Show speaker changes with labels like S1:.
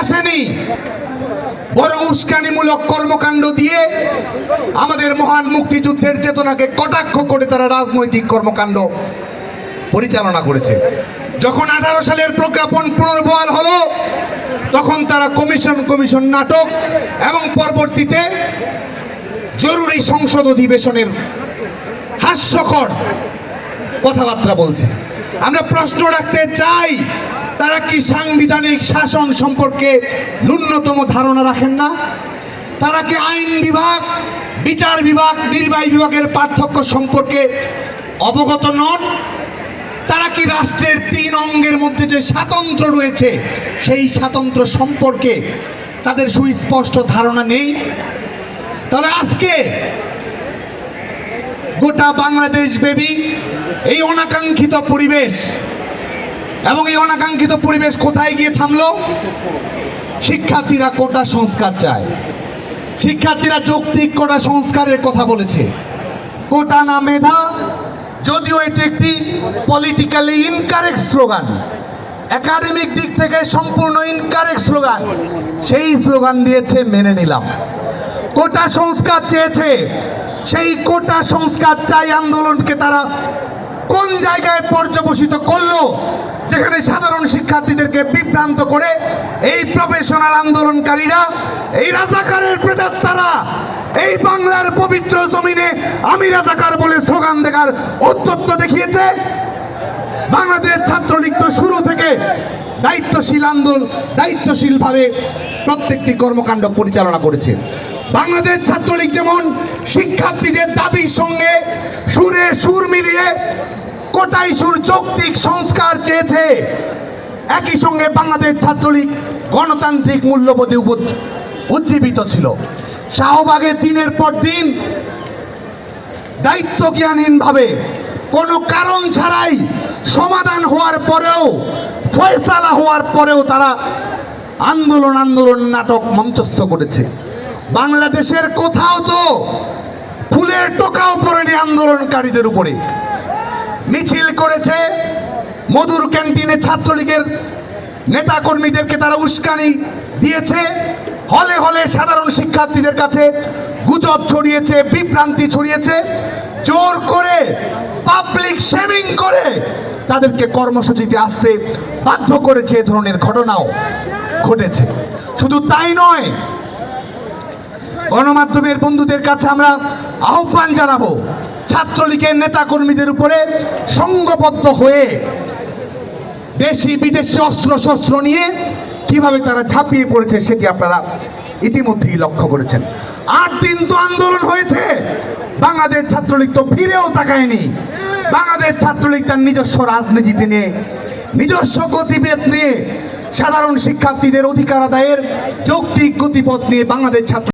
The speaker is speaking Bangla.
S1: আসেনি। বরং উস্কানিমূলক কর্মকাণ্ড দিয়ে আমাদের মহান মুক্তিযুদ্ধের চেতনাকে কটাক্ষ করে তারা রাজনৈতিক কর্মকাণ্ড পরিচালনা করেছে। যখন আঠারো সালের প্রজ্ঞাপন পুনর্বহাল হলো, তখন তারা কমিশন কমিশন নাটক এবং পরবর্তীতে জরুরি সংসদ অধিবেশনের হাস্যকর কথাবার্তা বলছে। আমরা প্রশ্ন রাখতে চাই তারা কি সাংবিধানিক শাসন সম্পর্কে ন্যূনতম ধারণা রাখেন না? তারা কি আইন বিভাগ, বিচার বিভাগ, নির্বাহী বিভাগের পার্থক্য সম্পর্কে অবগত নন? তারা কি রাষ্ট্রের তিন অঙ্গের মধ্যে যে স্বাতন্ত্র রয়েছে, সেই স্বাতন্ত্র সম্পর্কে তাদের সুস্পষ্ট ধারণা নেই? তাহলে আজকে গোটা বাংলাদেশ বেবি এই অনাকাঙ্ক্ষিত পরিবেশ এবং এই অনাকাঙ্ক্ষিত পরিবেশ কোথায় গিয়ে থামলো? শিক্ষার্থীরা কোটা সংস্কার চায়। শিক্ষার্থীরা যৌক্তিক কোটা সংস্কারের কথা বলেছে। কোটা না মেধা, যদিও এটি একটি পলিটিক্যালি ইনকারেক্ট স্লোগান একাডেমিক দিক থেকে সম্পূর্ণ ইনকারেক্ট স্লোগান সেই স্লোগান দিয়েছে, মেনে নিলাম। কোটা সংস্কার চেয়েছে। সেই কোটা সংস্কার চাই আন্দোলনকে তারা কোন জায়গায় পর্যবসিত করল? যেখানে সাধারণ শিক্ষার্থীদেরকে বিভ্রান্ত করে এই প্রফেশনাল আন্দোলনকারীরা, এই রাজাকারের প্রেতাত্মারা এই বাংলার পবিত্র জমিনে আমি রাজাকার বলে স্লোগান দেখার অত্যত্ত দেখিয়েছে। বাংলাদেশ ছাত্রলীগ তো শুরু থেকে দায়িত্বশীল আন্দোলন দায়িত্বশীলভাবে প্রত্যেকটি কর্মকাণ্ড পরিচালনা করেছে। বাংলাদেশ ছাত্রলীগ যেমন শিক্ষার্থীদের দাবির সঙ্গে সুরে সুর মিলিয়ে কোটাই সুর যৌক্তিক সংস্কার চেয়েছে। একই সঙ্গে বাংলাদেশ ছাত্রলীগ গণতান্ত্রিক মূল্যবোধে উজ্জীবিত ছিল। শাহবাগে দিনের পর দিন দায়িত্ব জ্ঞানহীনভাবে কোনো কারণ ছাড়াই সমাধান হওয়ার পরেও, ফয়সালা হওয়ার পরেও তারা আন্দোলন আন্দোলন নাটক মঞ্চস্থ করেছে। বাংলাদেশের কোথাও তো ফুলের টোকাও পড়েনি আন্দোলনকারীদের উপরে। মিছিল করেছে মধুর ক্যান্টিনে ছাত্রলীগের নেতাকর্মীদেরকে তারা উস্কানি দিয়েছে। হলে হলে সাধারণ শিক্ষার্থীদের কাছে গুজব ছড়িয়েছে, বিভ্রান্তি ছড়িয়েছে। জোর করে পাবলিক শেমিং করে তাদেরকে কর্মসূচিতে আসতে বাধ্য করেছে এ ধরনের ঘটনাও ঘটেছে। শুধু তাই নয়, গণমাধ্যমের বন্ধুদের কাছে আমরা আহ্বান জানাব ছাত্রলীগের নেতাকর্মীদের উপরে সংঘবদ্ধ হয়ে দেশি বিদেশি অস্ত্র শস্ত্র নিয়ে কীভাবে তারা ঝাঁপিয়ে পড়েছে সেটি আপনারা ইতিমধ্যেই লক্ষ্য করেছেন। আট দিন তো আন্দোলন হয়েছে। বাংলাদেশ ছাত্রলীগ তো ফিরেও তাকায়নি। বাংলাদেশ ছাত্রলীগ তার নিজস্ব রাজনীতিতে নিয়ে, নিজস্ব গতিবেদ নিয়ে সাধারণ শিক্ষার্থীদের অধিকার আদায়ের যৌক্তিক গতিপথ নিয়ে বাংলাদেশ ছাত্র